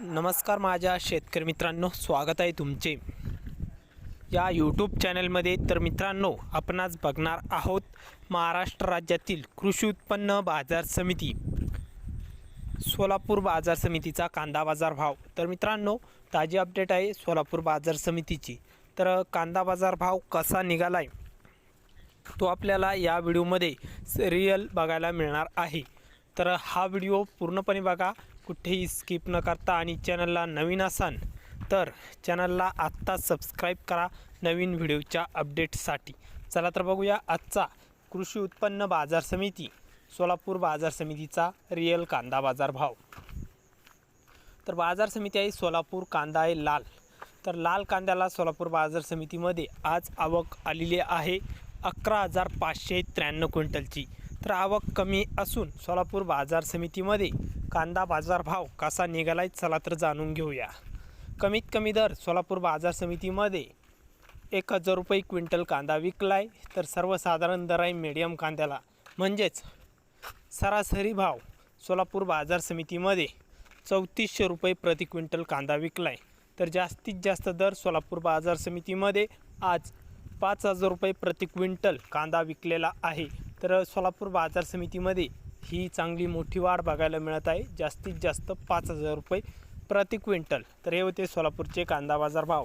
नमस्कार माझ्या शेतकरी मित्रांनो स्वागत आहे तुमचे. या यूट्यूब चॅनलमध्ये तर मित्रांनो आपण आज बघणार आहोत महाराष्ट्र राज्यातील कृषी उत्पन्न बाजार समिती. सोलापूर बाजार समितीचा कांदा बाजार भाव. तर मित्रांनो ताजी अपडेट आहे सोलापूर बाजार समितीची. तर कांदा बाजार भाव कसा निघाला आहे तो आपल्याला या व्हिडिओमध्ये रिअल बघायला मिळणार आहे. तर हा व्हिडिओ पूर्णपणे बघा कुठेही स्किप न करता आणि चॅनलला नवीन असाल तर चॅनलला आत्ता सबस्क्राईब करा नवीन व्हिडिओच्या अपडेटसाठी चला तर बघूया आजचा कृषी उत्पन्न बाजार समिती सोलापूर बाजार समितीचा रिअल कांदा बाजार भाव. तर बाजार समिती आहे सोलापूर कांदा आहे लाल. तर लाल कांद्याला सोलापूर बाजार समितीमध्ये आज आवक आलेली आहे अकरा हजार पाचशे त्र्याण्णव क्विंटलची. मात्र आवक कमी असून सोलापूर बाजार समितीमध्ये कांदा बाजार भाव कसा निघालाय चला तर जाणून घेऊया. कमीत कमी दर सोलापूर बाजार समितीमध्ये एक हजार रुपये क्विंटल कांदा विकलाय. तर सर्वसाधारण दर आहे मीडियम कांद्याला म्हणजेच सरासरी भाव सोलापूर बाजार समितीमध्ये चौतीसशे रुपये प्रति क्विंटल कांदा विकलाय. तर जास्तीत जास्त दर सोलापूर बाजार समितीमध्ये आज पाच हजार रुपये प्रति क्विंटल कांदा विकलेला आहे. तर सोलापूर बाजार समितीमध्ये ही चांगली मोठी वाढ बघायला मिळत आहे. जास्तीत जास्त पाच हजार रुपये प्रति क्विंटल. तर हे होते सोलापूरचे कांदा बाजार भाव.